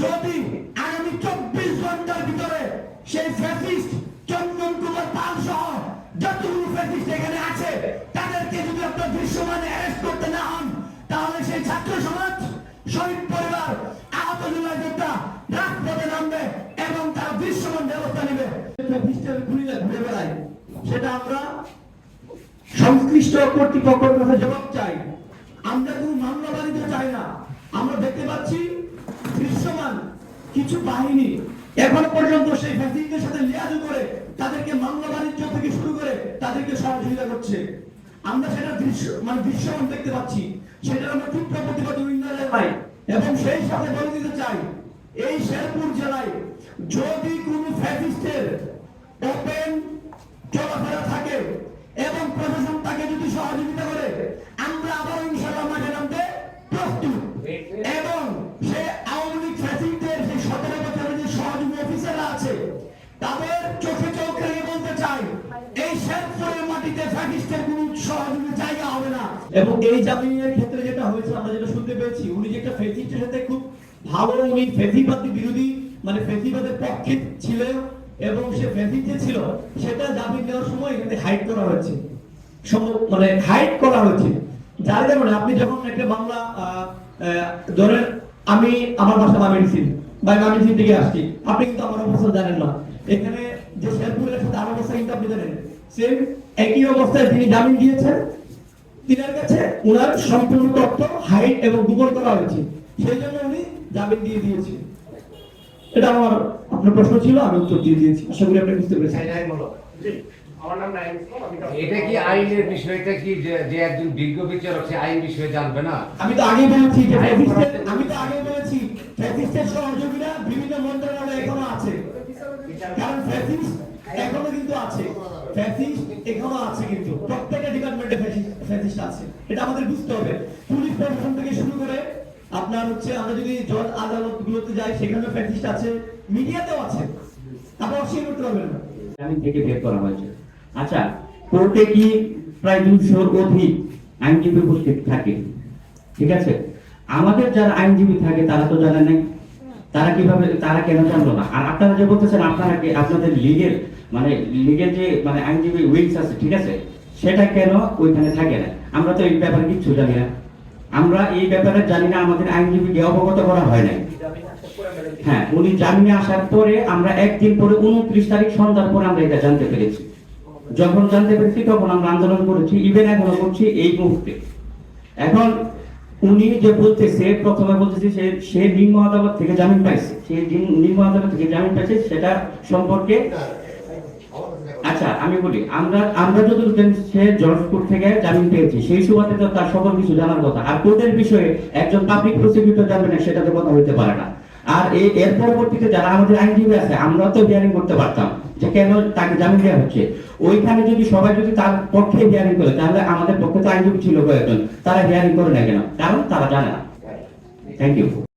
যদি আগামী চব্বিশ ঘণ্টার ভিতরে সেই ফ্যাসিস্ট চন্দন কুমার পাল সহ যতগুলো ফ্যাসিস্ট এখানে আছে, তাদেরকে যদি আপনার দৃশ্যমানে অ্যারেস্ট করতে না হন, তাহলে সেই ছাত্র সমাজ, শহীদ পরিবার, আহত জেলা যোদ্ধা রাজপথে নামবে এবং তারা দৃশ্যমান ব্যবস্থা নেবে। ফ্যাসিস্টের ঘুরে ঘুরে বেড়ায়, সেটা আমরা সংশ্লিষ্ট কর্তৃপক্ষের কাছে জবাব চাই। আমরা কোনো মামলা বাণিজ্য চাই না। আমরা দেখতে পাচ্ছি দৃশ্যমান কিছু বাহিনী এখন পর্যন্ত সেই ফ্যাসিলিটির সাথে লিয়াজু করে তাদেরকে মামলা বাণিজ্য থেকে শুরু করে তাদেরকে সহযোগিতা করছে। আমরা সেটা দৃশ্য মানে দৃশ্যমান দেখতে পাচ্ছি। সেটা আমরা তীব্র প্রতিবাদ নিন্দা জানাই এবং সেই সাথে বলে দিতে চাই এই শেরপুর জেলায় যদি কোনো ফ্যাসিস্টের ওপেন চলাফেরা থাকে এবং প্রশাসন তাকে যদি সহযোগিতা করে আমরা আবার ইনশাআল্লাহ মাঠে নামতে প্রস্তুত। এবং এই জামিনের ক্ষেত্রে যেটা হয়েছে, আমরা যেটা শুনতে পেয়েছি, উনি ফ্যাসিস্টের সাথে খুব ভালো, উনি ফেসিবাদ বিরোধী মানে ফেসিবাদের পক্ষে ছিলেন এবং সে ছিল, সেটা জামিন দেওয়ার সময় এখানে করা হয়েছে। মানে করা হয়েছে। যার কারণে আপনি যখন একটা মামলা ধরেন আমি আমার বাসা মামিনসিন বা মামিনসিন থেকে আসছি, আপনি কিন্তু আমার অবস্থা জানেন না। এখানে যে শেরপুরের সাথে আমার অবস্থা কিন্তু আপনি জানেন। সেম একই অবস্থায় তিনি জামিন দিয়েছেন তিনার কাছে উনার সম্পূর্ণ তথ্য হাইড এবং গুগল করা হয়েছে। সেই জন্য উনি জামিন দিয়ে দিয়েছে এটা আমার আপনার প্রশ্ন ছিল আমি উত্তর দিয়ে দিয়েছি। আশা করি আপনি বুঝতে পেরেছেন। এটা কি আইনের বিষয়টা কি যে একজন বিজ্ঞ বিচারক সে আইন বিষয়ে জানবে না? আমি তো আগেই বলেছি যে আমি তো আগেই বলেছি ফ্যাসিস্টের সহযোগীরা বিভিন্ন মন্ত্রণালয়ে এখনও আছে। কারণ ফ্যাসিস্ট এখনও কিন্তু আছে। ফ্যাসিস্ট আছে কিন্তু। ডিপার্টমেন্টে ফ্যাসিস্ট আছে। এটা আমাদের বুঝতে হবে। পুলিশ প্রশাসন থেকে শুরু করে আপনার হচ্ছে আমরা যদি যাই সেখানে ফ্যাসিস্ট আছে, মিডিয়াতেও আছে। অস্বীকার করতে পারবেন না। থেকে বের করা হয়েছে। আচ্ছা কোর্টে কি প্রায় দুশোর অধিক আইনজীবী উপস্থিত থাকে? ঠিক আছে? আমাদের যারা আইনজীবী থাকে, তারা তো জানে নাই তারা কীভাবে, তারা কেন জানলো না? আর আপনারা যে বলতেছেন, আপনারা আপনাদের লিগের মানে লিগের যে মানে আইনজীবী উইংস আছে, ঠিক আছে? সেটা কেন ওইখানে থাকে না? আমরা তো এই ব্যাপারে কিচ্ছু জানি না। আমরা এই ব্যাপারে জানি না, আমাদের আইনজীবীকে অবগত করা হয় নাই। হ্যাঁ উনি জামিনে আসার পরে আমরা একদিন পরে উনত্রিশ তারিখ সন্ধ্যার পরে আমরা এটা জানতে পেরেছি। যখন জানতে পেরেছি, তখন আমরা আন্দোলন করেছি ইভেন এখনও করছি এই মুহূর্তে। এখন উনি যে বলতেছে প্রথমে বলতেছে সে সে নিম্ন আদালত থেকে জামিন পাইছে। সে নিম- নিম্ন আদালত থেকে জামিন পাইছে সেটা সম্পর্কে আচ্ছা আমি বলি, আমরা আমরা সে থেকে জামিন পেয়েছি। সেই সুবাদে তো তার সকল কিছু জানার কথা। আর কোর্টের বিষয়ে একজন পাবলিক প্রসিকিউটর জানবে না, সেটা তো কথা হইতে পারে না। আর এর পরবর্তীতে যারা আমাদের আইনজীবী আছে আমরা তো হিয়ারিং করতে পারতাম। যে কেন তাকে জামিন দেওয়া হচ্ছে? ওইখানে যদি সবাই যদি তার পক্ষে হিয়ারিং করে, তাহলে আমাদের পক্ষে তো আইনজীবী ছিল কয়েকজন, তারা হিয়ারিং করে না কেন? কারণ তারা জানে না। Thank you